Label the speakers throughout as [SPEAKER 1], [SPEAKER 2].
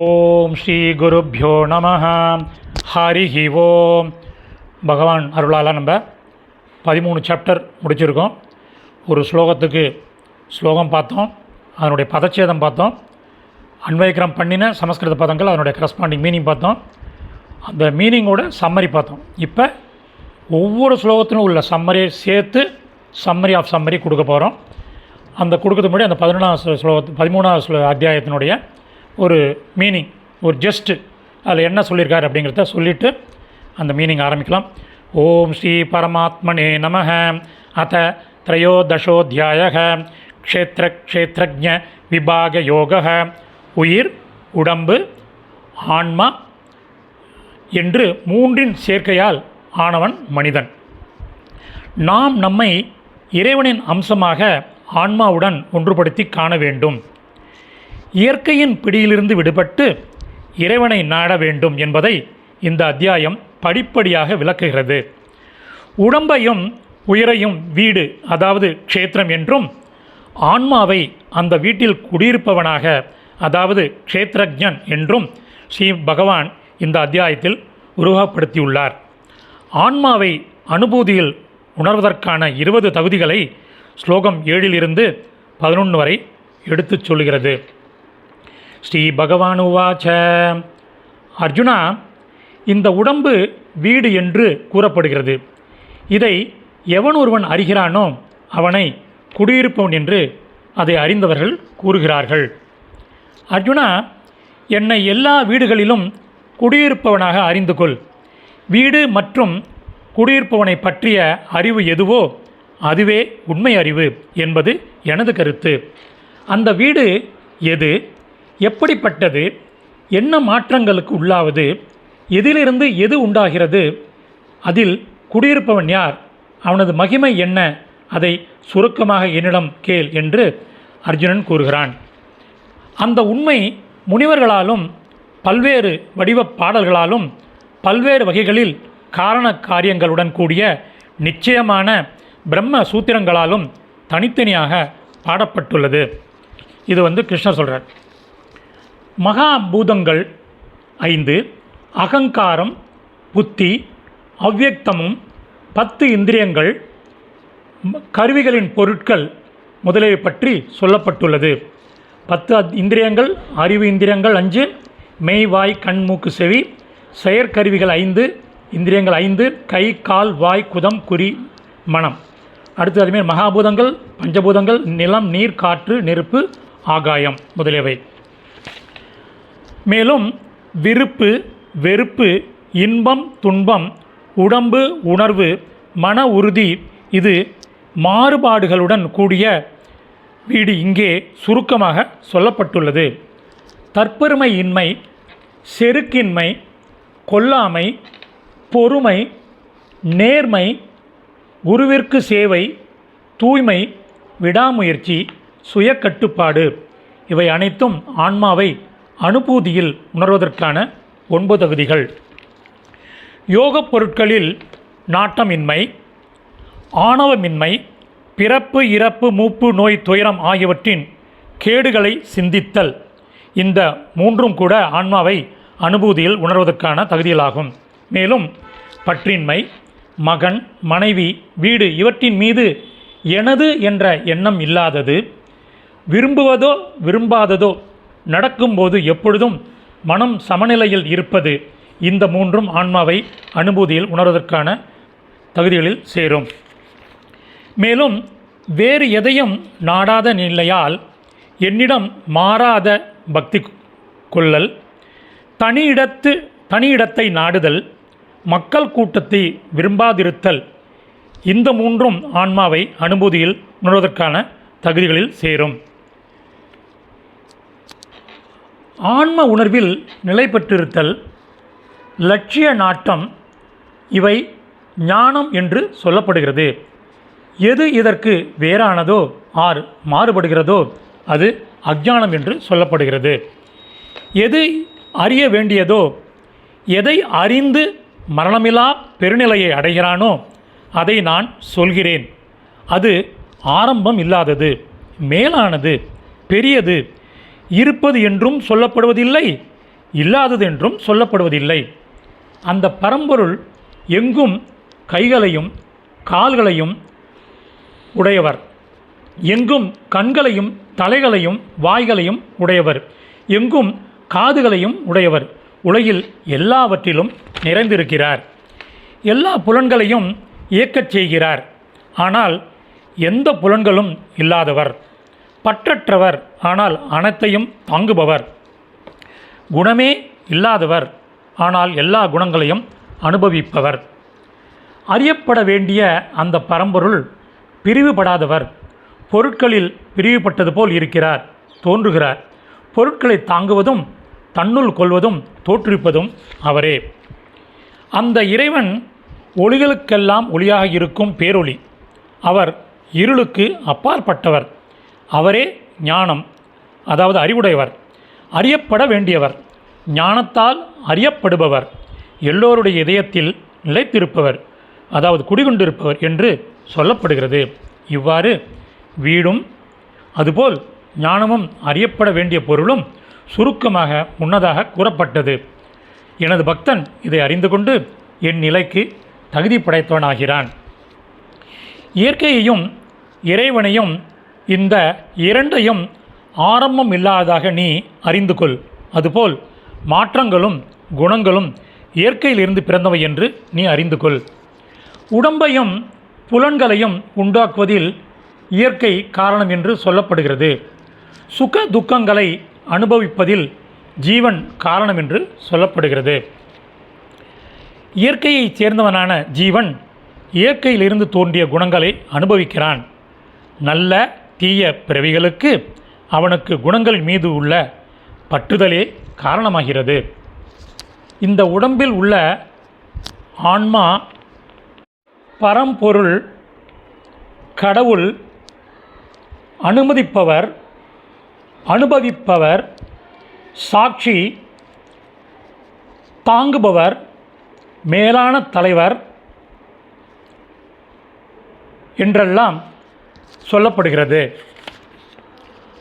[SPEAKER 1] ஓம் ஸ்ரீ குருப்யோ நம ஹரிஹி ஓம். பகவான் அருளால் நம்ம பதிமூணு சாப்டர் முடிச்சிருக்கோம். ஒரு ஸ்லோகத்துக்கு ஸ்லோகம் பார்த்தோம். அதனுடைய பதச்சேதம் பார்த்தோம். அன்வயக்கிரம் பண்ணின சமஸ்கிருத பதங்கள் அதனுடைய கரஸ்பாண்டிங் மீனிங் பார்த்தோம். அந்த மீனிங்கோட சம்மரி பார்த்தோம். இப்போ ஒவ்வொரு ஸ்லோகத்திலும் உள்ள சம்மரியை சேர்த்து சம்மரி ஆஃப் சம்மரி கொடுக்க போகிறோம் அந்த கொடுக்கறதுக்கு முன்னாடி அந்த பதினொன்றாவது ஸ்லோகத்து பதிமூணாவது ஸ்லோ அத்தியாயத்தினுடைய ஒரு மீனிங் ஒரு ஜஸ்ட்டு அதில் என்ன சொல்லியிருக்காரு அப்படிங்கிறத சொல்லிவிட்டு அந்த மீனிங் ஆரம்பிக்கலாம். ஓம் ஸ்ரீ பரமாத்மனே நம அத திரையோதசோத்தியாய க்ஷேத்திர க்ஷேத்திரஜ விபாக யோக உயிர் உடம்பு ஆன்மா என்று மூன்றின் சேர்க்கையால் ஆனவன் மனிதன். நாம் நம்மை இறைவனின் அம்சமாக ஆன்மாவுடன் ஒன்றுபடுத்தி காண வேண்டும். இயற்கையின் பிடியிலிருந்து விடுபட்டு இறைவனை நாட வேண்டும் என்பதை இந்த அத்தியாயம் படிப்படியாக விளக்குகிறது. உடம்பையும் உயிரையும் வீடு அதாவது க்ஷேத்திரம் என்றும் ஆன்மாவை அந்த வீட்டில் குடியிருப்பவனாக அதாவது க்ஷேத்திரஜன் என்றும் ஸ்ரீ பகவான் இந்த அத்தியாயத்தில் உருவகப்படுத்தியுள்ளார். ஆன்மாவை அனுபூதியில் உணர்வதற்கான இருபது தகுதிகளை ஸ்லோகம் ஏழிலிருந்து பதினொன்று வரை எடுத்துச் சொல்கிறது. ஸ்ரீ பகவான் உவாச்ச அர்ஜுனா இந்த உடம்பு வீடு என்று கூறப்படுகிறது. இதை எவன் ஒருவன் அறிகிறானோ அவனை குடியிருப்பவன் என்று அதை அறிந்தவர்கள் கூறுகிறார்கள். அர்ஜுனா என்னை எல்லா வீடுகளிலும் குடியிருப்பவனாக அறிந்து கொள். வீடு மற்றும் குடியிருப்பவனை பற்றிய அறிவு எதுவோ அதுவே உண்மை அறிவு என்பது எனது கருத்து. அந்த வீடு எது? எப்படிப்பட்டது? என்ன மாற்றங்களுக்கு உள்ளாவது? எதிலிருந்து எது உண்டாகிறது? அதில் குடியிருப்பவன் யார்? அவனது மகிமை என்ன? அதை சுருக்கமாக என்னிடம் கேள் என்று அர்ஜுனன் கூறுகிறான். அந்த உண்மை முனிவர்களாலும் பல்வேறு வடிவ பாடல்களாலும் பல்வேறு வகைகளில் காரண காரியங்களுடன் கூடிய நிச்சயமான பிரம்ம சூத்திரங்களாலும் தனித்தனியாக பாடப்பட்டுள்ளது. இது வந்து கிருஷ்ணர் சொல்கிறார் மகாபூதங்கள் ஐந்து அகங்காரம் புத்தி அவ்யக்தமும் பத்து இந்திரியங்கள் கருவிகளின் பொருட்கள் முதலியவை பற்றி சொல்லப்பட்டுள்ளது. பத்து அத்- இந்திரியங்கள் அறிவு இந்திரியங்கள் அஞ்சு மெய் வாய் கண் மூக்கு செவி செயற்கருவிகள் ஐந்து இந்திரியங்கள் ஐந்து கை கால் வாய் குதம் குறி மனம். அடுத்து அதுமாரி மகாபூதங்கள் பஞ்சபூதங்கள் நிலம் நீர் காற்று நெருப்பு ஆகாயம் முதலியவை. மேலும் விருப்பு வெறுப்பு இன்பம் துன்பம் உடம்பு உணர்வு மன உறுதி இது மாறுபாடுகளுடன் கூடிய வீடு இங்கே சுருக்கமாக சொல்லப்பட்டுள்ளது. தற்பெருமையின்மை செருக்கின்மை கொல்லாமை பொறுமை நேர்மை குருவிற்கு சேவை தூய்மை விடாமுயற்சி சுயக்கட்டுப்பாடு. இவை அனைத்தும் ஆன்மாவை அனுபூதியில் உணர்வதற்கான ஒன்பது தகுதிகள் யோகப் பொருட்களில் நாட்டமின்மை ஆணவமின்மை பிறப்பு இறப்பு மூப்பு நோய் துயரம் ஆகியவற்றின் கேடுகளை சிந்தித்தல். இந்த மூன்றும் கூட ஆன்மாவை அனுபூதியில் உணர்வதற்கான தகுதிகளாகும். மேலும் பற்றின்மை மகன் மனைவி வீடு இவற்றின் மீது எனது என்ற எண்ணம் இல்லாதது. விரும்புவதோ விரும்பாததோ நடக்கும்போது எப்பொழுதும் மனம் சமநிலையில் இருப்பது. இந்த மூன்றும் ஆன்மாவை அனுபூதியில் உணர்வதற்கான தகுதிகளில் சேரும். மேலும் வேறு எதையும் நாடாத நிலையால் என்னிடம் மாறாத பக்தி கொள்ளல் தனியிடத்து தனியிடத்தை நாடுதல் மக்கள் கூட்டத்தை விரும்பாதிருத்தல் இந்த மூன்றும் ஆன்மாவை அனுபூதியில் உணர்வதற்கான தகுதிகளில் சேரும். ஆன்ம உணர்வில் நிலை பெற்றிருத்தல் லட்சிய நாட்டம் இவை ஞானம் என்று சொல்லப்படுகிறது. எது இதற்கு வேறானதோ ஆர் மாறுபடுகிறதோ அது அஜ்ஞானம் என்று சொல்லப்படுகிறது. எது அறிய வேண்டியதோ எதை அறிந்து மரணமில்லா பெருநிலையை அடைகிறானோ அதை நான் சொல்கிறேன். அது ஆரம்பம் இல்லாதது மேலானது பெரியது இருப்பது என்றும் சொல்லப்படுவதில்லை இல்லாதது என்றும் சொல்லப்படுவதில்லை. அந்த பரம்பொருள் எங்கும் கைகளையும் கால்களையும் உடையவர். எங்கும் கண்களையும் தலைகளையும் வாய்களையும் உடையவர். எங்கும் காதுகளையும் உடையவர். உலகில் எல்லாவற்றிலும் நிறைந்திருக்கிறார். எல்லா புலன்களையும் இயக்கச் செய்கிறார். ஆனால் எந்த புலன்களும் இல்லாதவர். பற்றற்றவர் ஆனால் அனைத்தையும் தாங்குபவர். குணமே இல்லாதவர் ஆனால் எல்லா குணங்களையும் அனுபவிப்பவர். அறியப்பட வேண்டிய அந்த பரம்பொருள் பிரிவுபடாதவர். பொருட்களில் பிரிவுபட்டது போல் இருக்கிறார் தோன்றுகிறார். பொருட்களை தாங்குவதும் தன்னுள் கொள்வதும் தோற்றுவிப்பதும் அவரே. அந்த இறைவன் ஒளிகளுக்கெல்லாம் ஒளியாக இருக்கும் பேரொளி. அவர் இருளுக்கு அப்பாற்பட்டவர். அவரே ஞானம் அதாவது அறிவுடையவர் அறியப்பட வேண்டியவர் ஞானத்தால் அறியப்படுபவர் எல்லோருடைய இதயத்தில் நிலைத்திருப்பவர் அதாவது குடிகொண்டிருப்பவர் என்று சொல்லப்படுகிறது. இவ்வாறு வீடும் அதுபோல் ஞானமும் அறியப்பட வேண்டிய பொருளும் சுருக்கமாக முன்னதாக கூறப்பட்டது. எனது பக்தன் இதை அறிந்து கொண்டு என் நிலைக்கு தகுதி படைத்தவனாகிறான். இயற்கையையும் இறைவனையும் இந்த இரண்டையும் ஆரம்பம் இல்லாததாக நீ அறிந்து கொள். அதுபோல் மாற்றங்களும் குணங்களும் இயற்கையிலிருந்து பிறந்தவை என்று நீ அறிந்து கொள். உடம்பையும் புலன்களையும் உண்டாக்குவதில் இயற்கை காரணம் என்று சொல்லப்படுகிறது. சுக துக்கங்களை அனுபவிப்பதில் ஜீவன் காரணம் என்று சொல்லப்படுகிறது. இயற்கையைச் சேர்ந்தவனான ஜீவன் இயற்கையிலிருந்து தோன்றிய குணங்களை அனுபவிக்கிறான். நல்ல தீய பிறவிகளுக்கு அவனுக்கு குணங்கள் மீது உள்ள பற்றுதலே காரணமாகிறது. இந்த உடம்பில் உள்ள ஆன்மா பரம்பொருள் கடவுள் அனுமதிப்பவர் அனுபவிப்பவர் சாட்சி தாங்குபவர் மேலான தலைவர் என்றெல்லாம் சொல்லப்படுகிறது.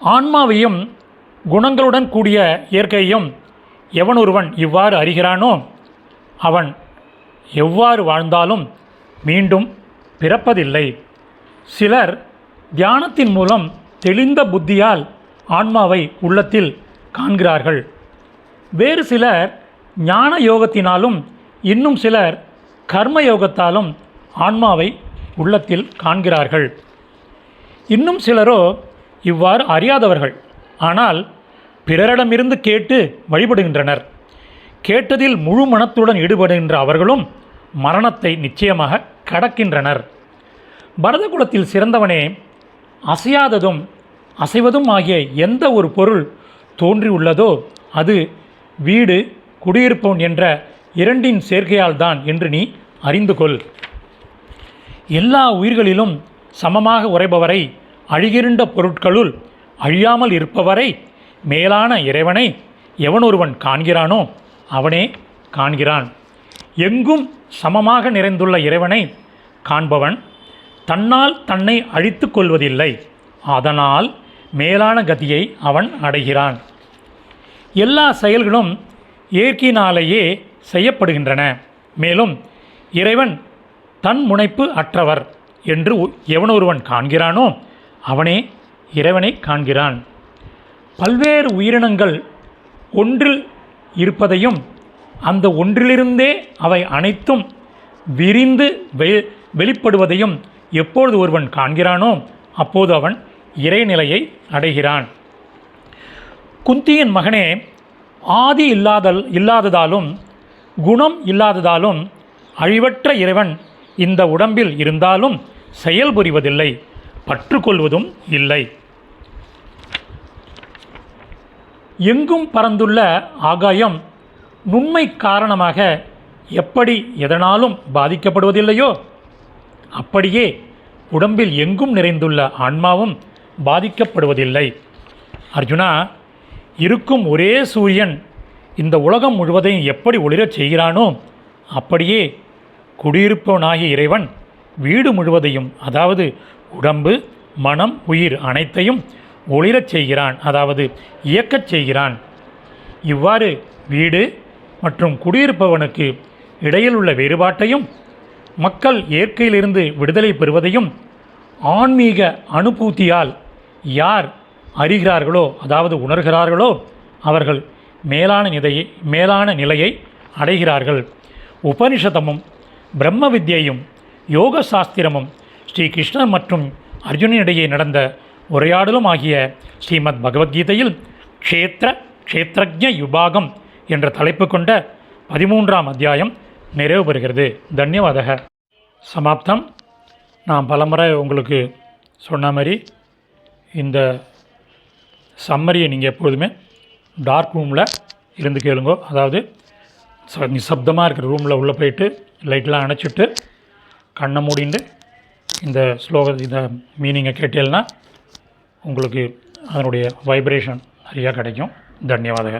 [SPEAKER 1] ஆன்மாவையும் குணங்களுடன் கூடிய இயற்கையும் எவனொருவன் இவ்வாறு அறிகிறானோ அவன் எவ்வாறு வாழ்ந்தாலும் மீண்டும் பிறப்பதில்லை. சிலர் தியானத்தின் மூலம் தெளிந்த புத்தியால் ஆன்மாவை உள்ளத்தில் காண்கிறார்கள். வேறு சிலர் ஞான யோகத்தினாலும் இன்னும் சிலர் கர்ம யோகத்தாலும் ஆன்மாவை உள்ளத்தில் காண்கிறார்கள். இன்னும் சிலரோ இவ்வாறு அறியாதவர்கள். ஆனால் பிறரிடமிருந்து கேட்டு வழிபடுகின்றனர். கேட்டதில் முழு மனத்துடன் ஈடுபடுகின்ற அவர்களும் மரணத்தை நிச்சயமாக கடக்கின்றனர். பரதகுலத்தில் சிறந்தவனே அசையாததும் அசைவதும் ஆகிய எந்த ஒரு பொருள் தோன்றியுள்ளதோ அது வீடு குடியிருப்பவன் என்ற இரண்டின் சேர்க்கையால் தான் என்று நீ அறிந்து கொள் எல்லா உயிர்களிலும் சமமாக உறைபவரை அழிகிருண்ட பொருட்களுள் அழியாமல் இருப்பவரை மேலான இறைவனை எவனொருவன் காண்கிறானோ அவனே காண்கிறான். எங்கும் சமமாக நிறைந்துள்ள இறைவனை காண்பவன் தன்னால் தன்னை அழித்து கொள்வதில்லை. அதனால் மேலான கதியை அவன் அடைகிறான். எல்லா செயல்களும் இயற்கையினாலேயே செய்யப்படுகின்றன. மேலும் இறைவன் தன் முனைப்பு அற்றவர். என்று எவன் எவனொருவன் காண்கிறானோ அவனே இறைவனை காண்கிறான். பல்வேறு உயிரினங்கள் ஒன்றில் இருப்பதையும் அந்த ஒன்றிலிருந்தே அவை அனைத்தும் விரிந்து வெ வெளிப்படுவதையும் எப்பொழுது ஒருவன் காண்கிறானோ அப்போது அவன் இறைநிலையை அடைகிறான். குந்தியின் மகனே ஆதி இல்லாதல் இல்லாததாலும் குணம் இல்லாததாலும் அழிவற்ற இறைவன் இந்த உடம்பில் இருந்தாலும் செயல்புரிவதில்லை பற்றுக்கொள்வதும் இல்லை. எங்கும் பறந்துள்ள ஆகாயம் நுண்மை காரணமாக எப்படி எதனாலும் பாதிக்கப்படுவதில்லையோ அப்படியே உடம்பில் எங்கும் நிறைந்துள்ள ஆன்மாவும் பாதிக்கப்படுவதில்லை. அர்ஜுனா இருக்கும் ஒரே சூரியன் இந்த உலகம் முழுவதையும் எப்படி ஒளிரச் செய்கிறானோ அப்படியே குடியிருப்பவனாகிய இறைவன் வீடு முழுவதையும் அதாவது உடம்பு மனம் உயிர் அனைத்தையும் ஒளிரச் செய்கிறான் அதாவது இயக்கச் செய்கிறான். இவ்வாறு வீடு மற்றும் குடியிருப்பவனுக்கு இடையில் உள்ள வேறுபாட்டையும் மக்கள் இயற்கையிலிருந்து விடுதலை பெறுவதையும் ஆன்மீக அனுபூத்தியால் யார் அறிகிறார்களோ அதாவது உணர்கிறார்களோ அவர்கள் மேலான நிலையை மேலான நிலையை அடைகிறார்கள். உபனிஷதமும் பிரம்ம வித்யையும் யோக சாஸ்திரமும் ஸ்ரீ கிருஷ்ணர் மற்றும் அர்ஜுனனிடையே நடந்த உரையாடலும் ஆகிய ஸ்ரீமத் பகவத்கீதையில் க்ஷேத்திர க்ஷேத்திரஜ யுபாகம் என்ற தலைப்பு கொண்ட பதிமூன்றாம் அத்தியாயம் நிறைவு பெறுகிறது. தன்யவாதக. சமாப்தம். நான் பலமுறை உங்களுக்கு சொன்ன மாதிரி இந்த சம்மரியை நீங்கள் எப்பொழுதுமே டார்க் ரூமில் இருந்து கேளுங்கோ. அதாவது நிசப்தமாக இருக்கிற ரூமில் உள்ளே போயிட்டு லைட்லாம் அணைச்சிட்டு கண்ணை மூடிண்டு இந்த ஸ்லோக இந்த மீனிங்கை கேட்டீங்கன்னா உங்களுக்கு அதனுடைய வைப்ரேஷன் நிறையா கிடைக்கும். தன்யவாதக